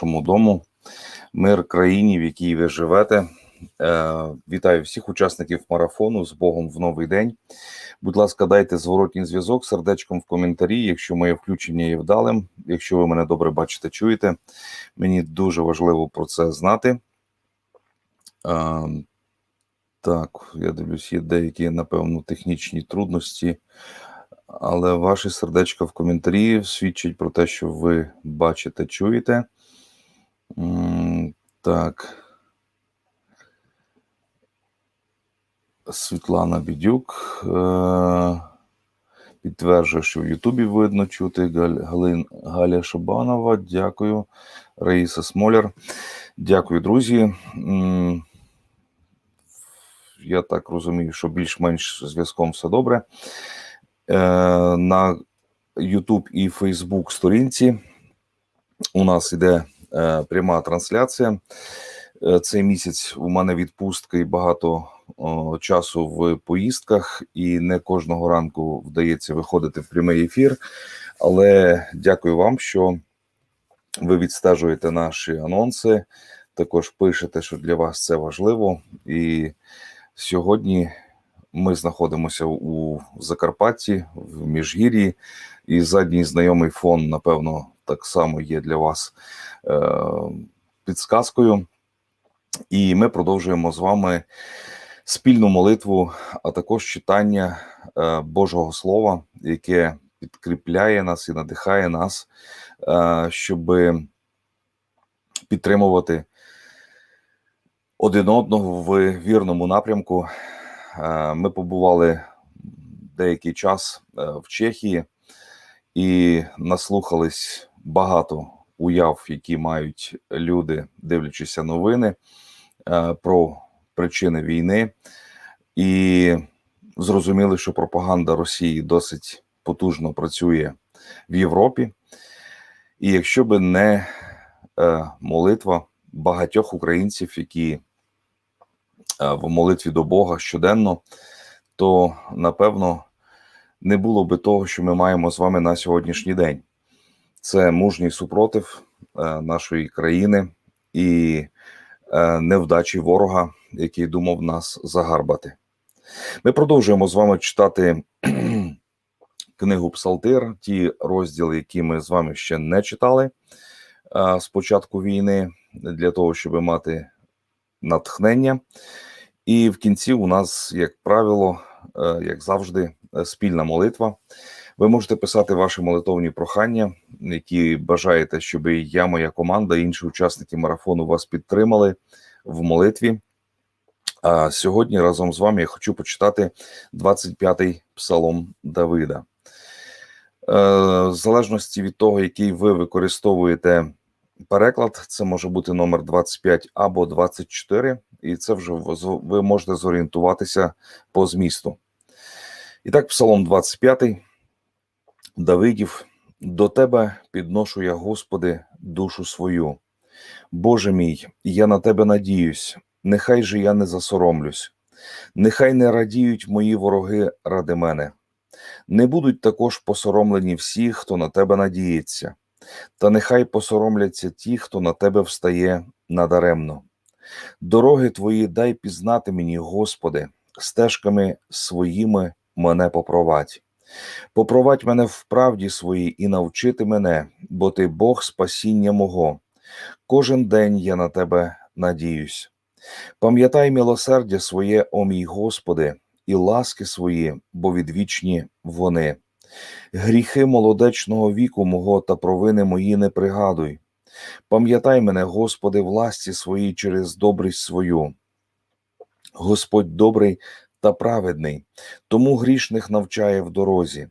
Вашому дому, мир країні, в якій ви живете. Е, Вітаю всіх учасників марафону з Богом в новий день. Будь ласка, дайте зворотній зв'язок сердечком в коментарі, якщо моє включення є вдалим. Якщо ви мене добре бачите, чуєте. Мені дуже важливо про це знати. Е, Так, я дивлюсь, є деякі, напевно, технічні трудності. Але ваше сердечко в коментарі свідчить про те, що ви бачите, чуєте. Так. Світлана Бідюк е, підтверджує, що в Ютубі видно чути. Галин, Галя Шабанова, дякую. Раїса Смоляр. Дякую, друзі. Я так розумію, що більш-менш зв'язком все добре. Е, на YouTube і Facebook сторінці у нас іде пряма трансляція. Е, Цей місяць у мене відпустка і багато часу в поїздках, і не кожного ранку вдається виходити в прямий ефір. Але дякую вам, що ви відстежуєте наші анонси. Також пишете, що для вас це важливо. І сьогодні ми знаходимося у Закарпатті, в Міжгір'ї, і задній знайомий фон, напевно, так само є для вас е, підсказкою. І ми продовжуємо з вами спільну молитву, а також читання е, Божого Слова, яке підкріпляє нас і надихає нас, е, щоб підтримувати один одного в вірному напрямку. Е, Ми побували деякий час е, в Чехії і наслухались багато уяв, які мають люди, дивлячися новини е, про причини війни, і зрозуміли, що пропаганда Росії досить потужно працює в Європі. І якщо би не е, молитва багатьох українців, які е, в молитві до Бога щоденно, то напевно не було би того, що ми маємо з вами на сьогоднішній день. Це мужній супротив е, нашої країни і е, невдачі ворога, який думав нас загарбати. Ми продовжуємо з вами читати книгу Псалтир, ті розділи, які ми з вами ще не читали е, з початку війни, для того, щоб мати натхнення. І в кінці у нас, як правило, як завжди, спільна молитва. Ви можете писати ваші молитовні прохання, які бажаєте, щоб я, моя команда, інші учасники марафону вас підтримали в молитві. А сьогодні разом з вами я хочу почитати 25-й псалом Давида. Е, В залежності від того, який ви використовуєте переклад, це може бути номер 25 або 24, і це вже ви можете зорієнтуватися по змісту. І так, псалом 25. Давидів, до тебе підношу я, Господи, душу свою. Боже мій, я на тебе надіюсь, нехай же я не засоромлюсь, нехай не радіють мої вороги ради мене. Не будуть також посоромлені всі, хто на тебе надіється, та нехай посоромляться ті, хто на тебе встає надаремно. Дороги твої дай пізнати мені, Господи, стежками своїми мене попровадь. Попровадь мене в правді своїй і навчити мене, бо ти Бог спасіння мого. Кожен день я на тебе надіюсь. Пам'ятай милосердя своє, о мій Господи, і ласки свої, бо відвічні вони. Гріхи молодечного віку мого та провини мої не пригадуй. Пам'ятай мене, Господи, в ласті своїй через добрість свою. Господь добрий та праведний, тому грішних навчає в дорозі.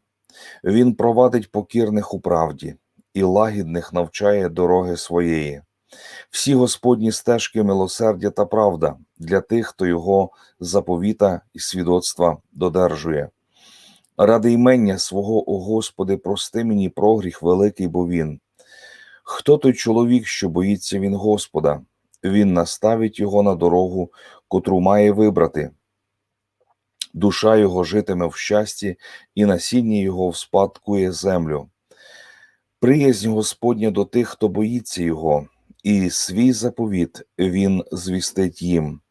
Він провадить покірних у правді і лагідних навчає дороги своєї. Всі Господні стежки милосердя та правда для тих, хто його заповіта і свідоцтва додержує. Ради імення свого, о Господи, прости мені прогріх великий, бо він. Хто той чоловік, що боїться він Господа? Він наставить його на дорогу, котру має вибрати. Душа його житиме в щасті, і насіння його вспадкує землю. Приязнь Господня до тих, хто боїться Його, і свій заповіт Він звістить їм.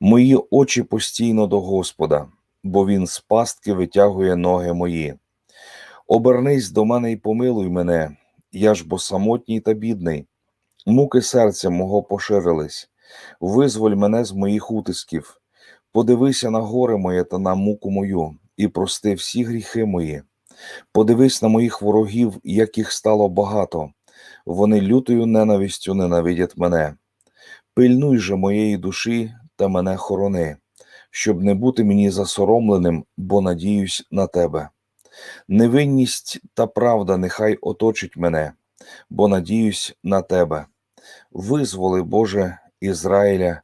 Мої очі постійно до Господа, бо Він з пастки витягує ноги мої. Обернись до мене і помилуй мене, я ж бо самотній та бідний. Муки серця мого поширились, визволь мене з моїх утисків, подивися на горе моє та на муку мою, і прости всі гріхи мої. Подивись на моїх ворогів, як їх стало багато, вони лютою ненавистю ненавидять мене. Пильнуй же моєї душі та мене хорони, щоб не бути мені засоромленим, бо надіюсь на тебе. Невинність та правда нехай оточить мене, бо надіюсь на тебе. Визволи, Боже, Ізраїля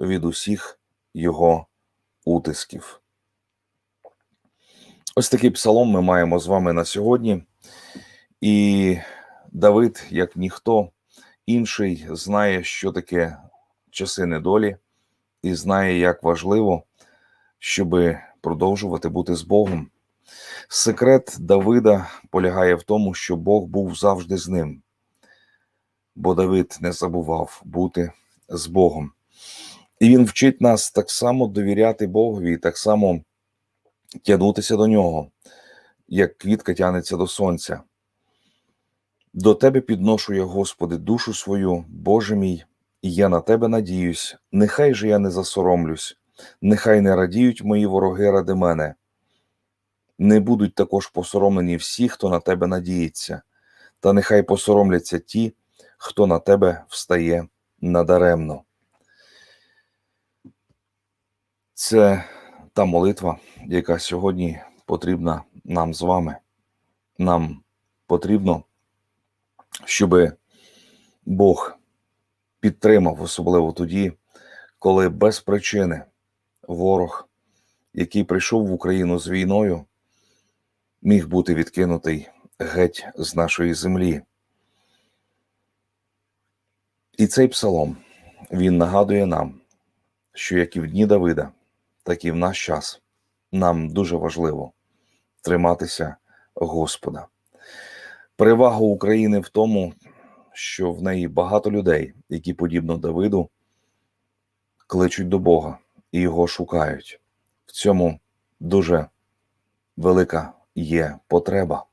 від усіх його утисків. Ось такий псалом ми маємо з вами на сьогодні. І Давид, як ніхто інший, знає, що таке часи недолі, і знає, як важливо, щоб продовжувати бути з Богом. Секрет Давида полягає в тому, що Бог був завжди з ним, бо Давид не забував бути з Богом. І він вчить нас так само довіряти Богові, так само тягнутися до нього, як квітка тягнеться до сонця. До тебе підношу я, Господи, душу свою, Боже мій, і я на тебе надіюсь, нехай же я не засоромлюсь, нехай не радіють мої вороги ради мене. Не будуть також посоромлені всі, хто на тебе надіється, та нехай посоромляться ті, хто на тебе встає надаремно. Це та молитва, яка сьогодні потрібна нам з вами. Нам потрібно, щоб Бог підтримав, особливо тоді, коли без причини ворог, який прийшов в Україну з війною, міг бути відкинутий геть з нашої землі. І цей псалом він нагадує нам, що як і в дні Давида, так і в наш час нам дуже важливо триматися Господа. Перевага України в тому, що в неї багато людей, які, подібно Давиду, кличуть до Бога і його шукають. В цьому дуже велика є потреба.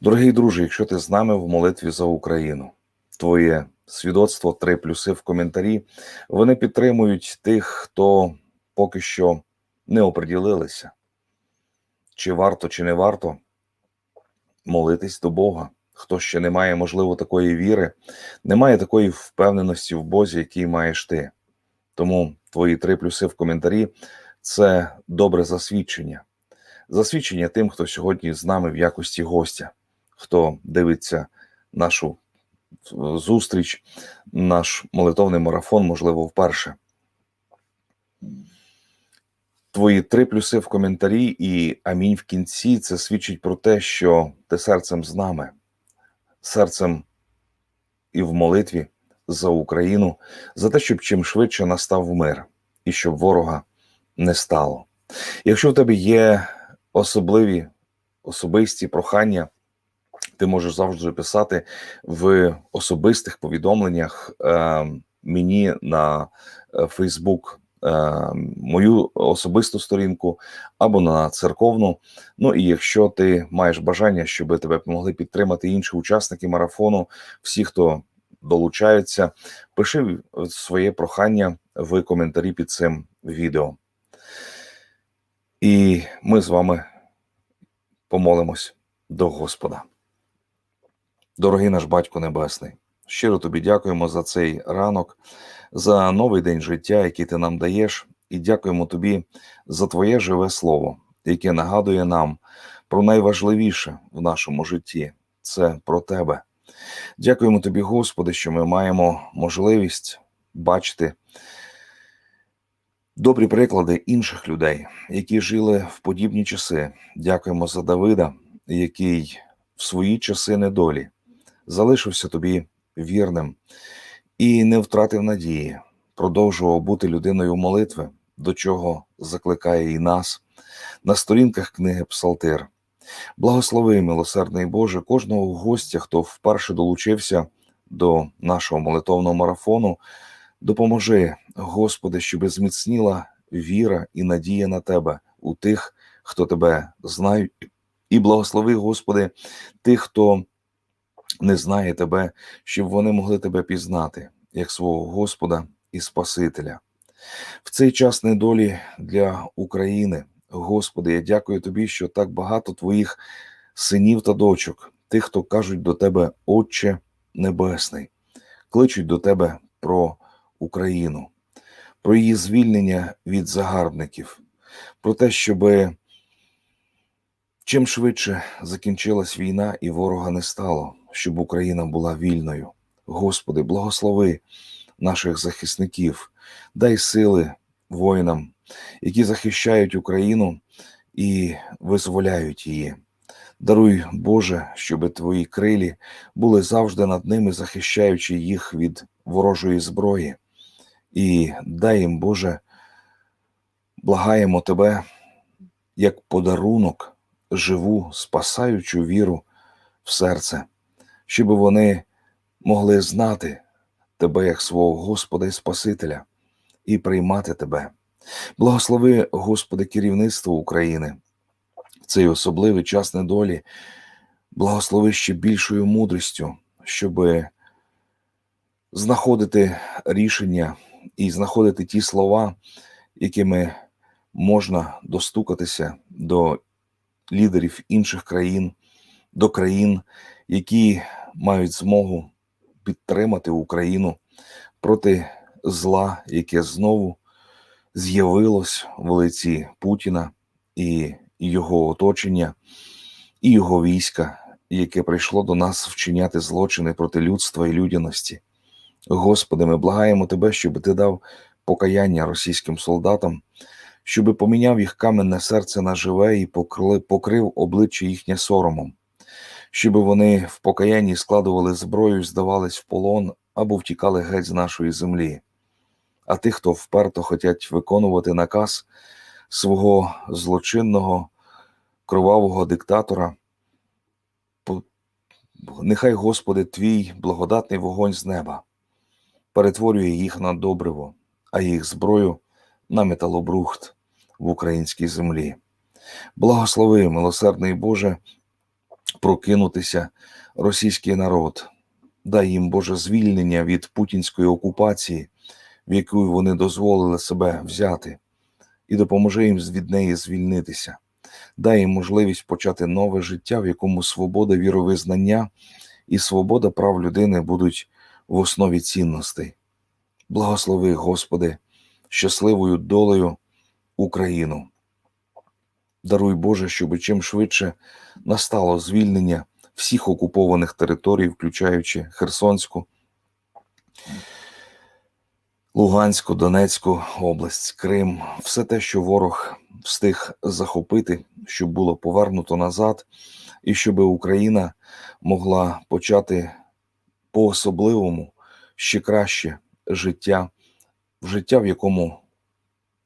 Дорогий друже, якщо ти з нами в молитві за Україну, твоє свідоцтво, три плюси в коментарі, вони підтримують тих, хто поки що не оприділилися, чи варто, чи не варто молитись до Бога. Хто ще не має, можливо, такої віри, не має такої впевненості в Бозі, який маєш ти. Тому твої три плюси в коментарі це добре засвідчення. Засвідчення тим, хто сьогодні з нами в якості гостя, хто дивиться нашу зустріч, наш молитовний марафон, можливо, вперше. Твої три плюси в коментарі і амінь в кінці це свідчить про те, що ти серцем з нами, серцем і в молитві за Україну, за те, щоб чим швидше настав мир і щоб ворога не стало. Якщо в тебе є особливі особисті прохання, ти можеш завжди писати в особистих повідомленнях е, мені на Фейсбук е, мою особисту сторінку або на церковну. Ну і якщо ти маєш бажання, щоб тебе могли підтримати інші учасники марафону, всі, хто долучаються, пиши своє прохання в коментарі під цим відео. І ми з вами помолимось до Господа. Дорогий наш Батько Небесний, щиро тобі дякуємо за цей ранок, за новий день життя, який ти нам даєш, і дякуємо тобі за Твоє живе слово, яке нагадує нам про найважливіше в нашому житті це про тебе. Дякуємо тобі, Господи, що ми маємо можливість бачити добрі приклади інших людей, які жили в подібні часи. Дякуємо за Давида, який в свої часи недолі залишився тобі вірним і не втратив надії, продовжував бути людиною молитви, до чого закликає і нас на сторінках книги Псалтир. Благослови, милосердний Боже, кожного гостя, хто вперше долучився до нашого молитовного марафону. Допоможи, Господи, щоб зміцніла віра і надія на Тебе у тих, хто Тебе знають, і благослови, Господи, тих, хто не знає Тебе, щоб вони могли Тебе пізнати як свого Господа і Спасителя. В цей час недолі для України, Господи, я дякую Тобі, що так багато Твоїх синів та дочок, тих, хто кажуть до Тебе, Отче Небесний, кличуть до Тебе про Україну, про її звільнення від загарбників, про те, щоби чим швидше закінчилась війна і ворога не стало, щоб Україна була вільною. Господи, благослови наших захисників, дай сили воїнам, які захищають Україну і визволяють її. Даруй, Боже, щоб Твої крилі були завжди над ними, захищаючи їх від ворожої зброї. І дай їм, Боже, благаємо Тебе як подарунок, живу, спасаючу віру в серце, щоб вони могли знати Тебе як свого Господа і Спасителя і приймати Тебе. Благослови, Господи, керівництво України в цей особливий час недолі, благослови ще більшою мудрістю, щоб знаходити рішення і знаходити ті слова, якими можна достукатися до лідерів інших країн, до країн, які мають змогу підтримати Україну проти зла, яке знову з'явилось в лиці Путіна і його оточення, і його війська, яке прийшло до нас вчиняти злочини проти людства і людяності. Господи, ми благаємо Тебе, щоб Ти дав покаяння російським солдатам, щоби поміняв їх каменне серце на живе і покрив обличчя їхнє соромом, щоб вони в покаянні складували зброю, здавались в полон або втікали геть з нашої землі. А тих, хто вперто хотять виконувати наказ свого злочинного кровавого диктатора, нехай, Господи, Твій благодатний вогонь з неба перетворює їх на добриво, а їх зброю на металобрухт в українській землі. Благослови, милосердний Боже, прокинутися російський народ, дай їм Боже звільнення від путінської окупації, в яку вони дозволили себе взяти, і допоможи їм від неї звільнитися. Дай їм можливість почати нове життя, в якому свобода віровизнання і свобода прав людини будуть в основі цінностей. Благослови, Господи, щасливою долею Україну. Даруй Боже, щоб чим швидше настало звільнення всіх окупованих територій, включаючи Херсонську, Луганську, Донецьку область, Крим, все те, що ворог встиг захопити, щоб було повернуто назад, і щоб Україна могла почати по-особливому ще краще життя, життя, в якому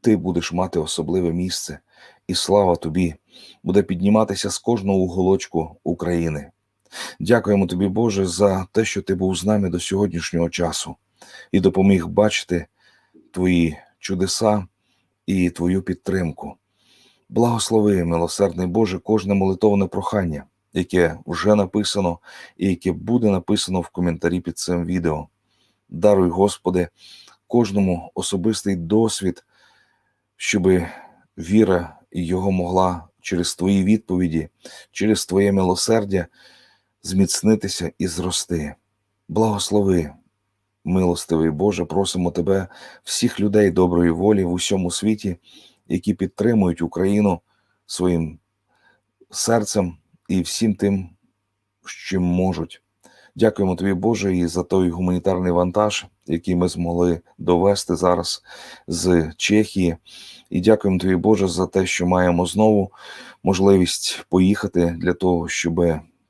ти будеш мати особливе місце, і слава тобі буде підніматися з кожного уголочку України. Дякуємо тобі, Боже, за те, що ти був з нами до сьогоднішнього часу і допоміг бачити твої чудеса і твою підтримку. Благослови, милосердний Боже, кожне молитовне прохання, яке вже написано і яке буде написано в коментарі під цим відео. Даруй, Господи, кожному особистий досвід, щоб віра його могла через Твої відповіді, через Твоє милосердя зміцнитися і зрости. Благослови, милостивий Боже, просимо Тебе, всіх людей доброї волі в усьому світі, які підтримують Україну своїм серцем і всім тим, чим можуть. Дякуємо тобі, Боже, і за той гуманітарний вантаж, який ми змогли довести зараз з Чехії. І дякуємо тобі, Боже, за те, що маємо знову можливість поїхати для того, щоб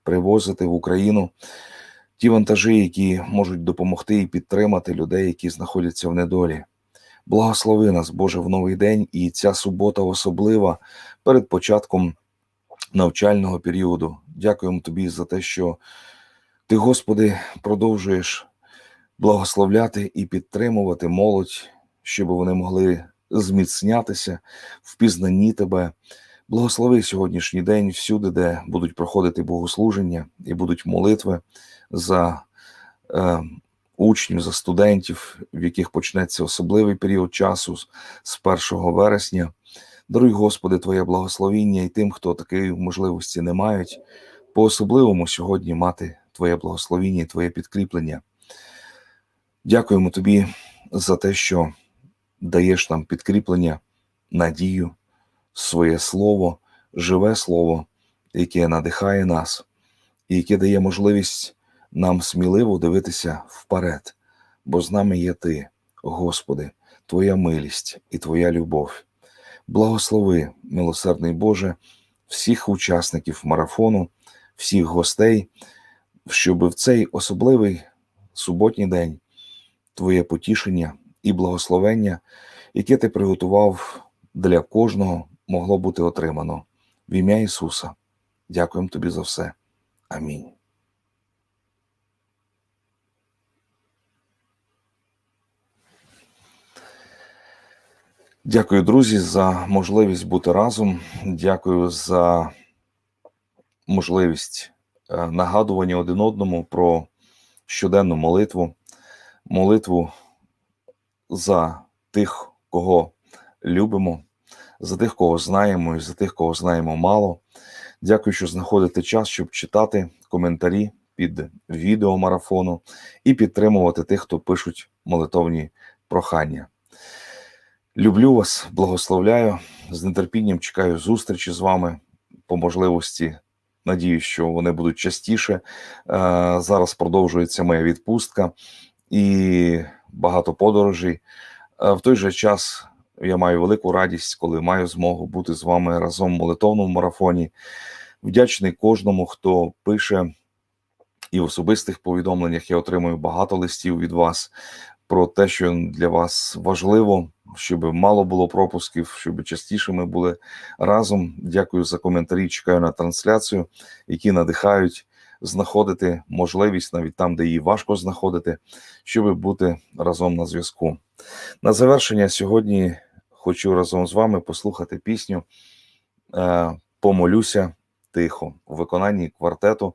привозити в Україну ті вантажі, які можуть допомогти і підтримати людей, які знаходяться в недолі. Благослови нас, Боже, в новий день, і ця субота особлива перед початком навчального періоду. Дякуємо тобі за те, що ти, Господи, продовжуєш благословляти і підтримувати молодь, щоб вони могли зміцнятися в пізнанні тебе. Благослови сьогоднішній день всюди, де будуть проходити богослуження і будуть молитви за е, учнів, за студентів, в яких почнеться особливий період часу з- з 1 вересня. Даруй, Господи, Твоє благословіння і тим, хто такої можливості не мають, по особливому сьогодні мати Твоє благословіння і Твоє підкріплення. Дякуємо Тобі за те, що даєш нам підкріплення, надію, своє слово, живе слово, яке надихає нас, і яке дає можливість нам сміливо дивитися вперед, бо з нами є Ти, Господи, Твоя милість і Твоя любов. Благослови, милосердний Боже, всіх учасників марафону, всіх гостей, щоб в цей особливий суботній день Твоє потішення і благословення, яке ти приготував для кожного, могло бути отримано. В ім'я Ісуса. Дякуємо тобі за все. Амінь. Дякую, друзі, за можливість бути разом. Дякую за можливість нагадування один одному про щоденну молитву, молитву за тих, кого любимо, за тих, кого знаємо, і за тих, кого знаємо мало. Дякую, що знаходите час, щоб читати коментарі під відео марафону і підтримувати тих, хто пишуть молитовні прохання. Люблю вас, благословляю. З нетерпінням чекаю зустрічі з вами по можливості. Надіюсь, що вони будуть частіше. Е, Зараз продовжується моя відпустка і багато подорожей. Е, В той же час я маю велику радість, коли маю змогу бути з вами разом в молитовному марафоні. Вдячний кожному, хто пише, і в особистих повідомленнях я отримую багато листів від вас про те, що для вас важливо, щоб мало було пропусків, щоб частіше ми були разом. Дякую за коментарі. Чекаю на трансляцію, які надихають знаходити можливість навіть там, де її важко знаходити, щоб бути разом на зв'язку. На завершення сьогодні хочу разом з вами послухати пісню е, Помолюся тихо у виконанні квартету,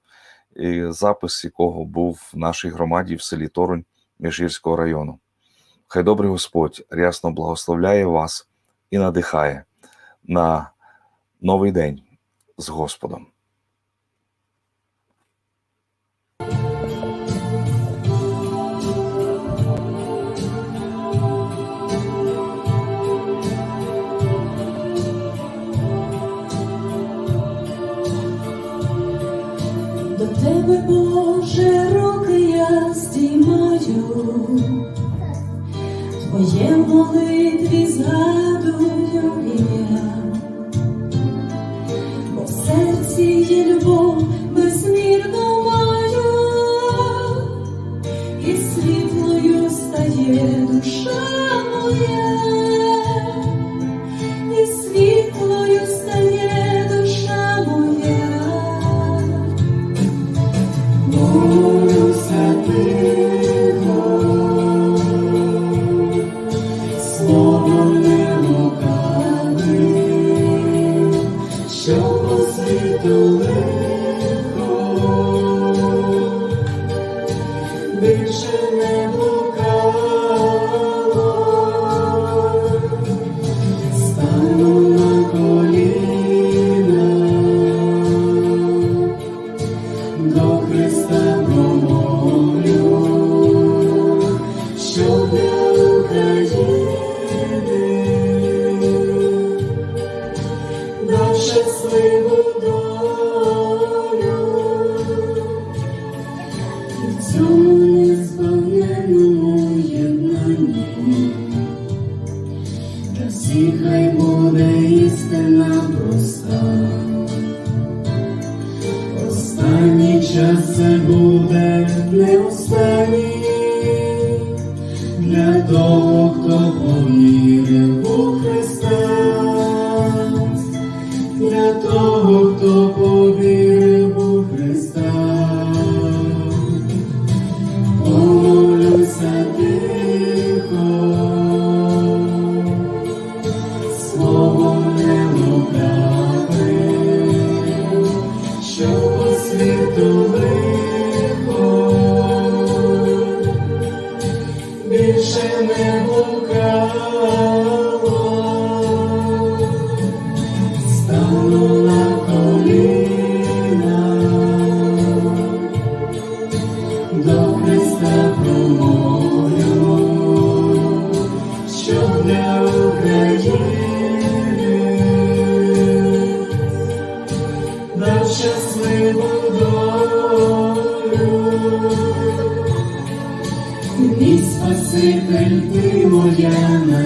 запис якого був в нашій громаді в селі Торунь Міжгірського району. Хай добрий Господь рясно благословляє вас і надихає на новий день з Господом. До тебе, Боже, руки я здіймаю, Твоє в молитві згадую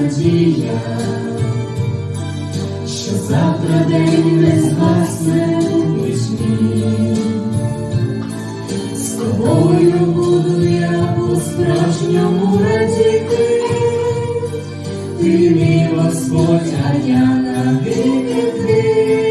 надія, що завтра день не згасне у вічні. З тобою буду я по-справжньому радіти, ти мій Господь, а я навіки твій.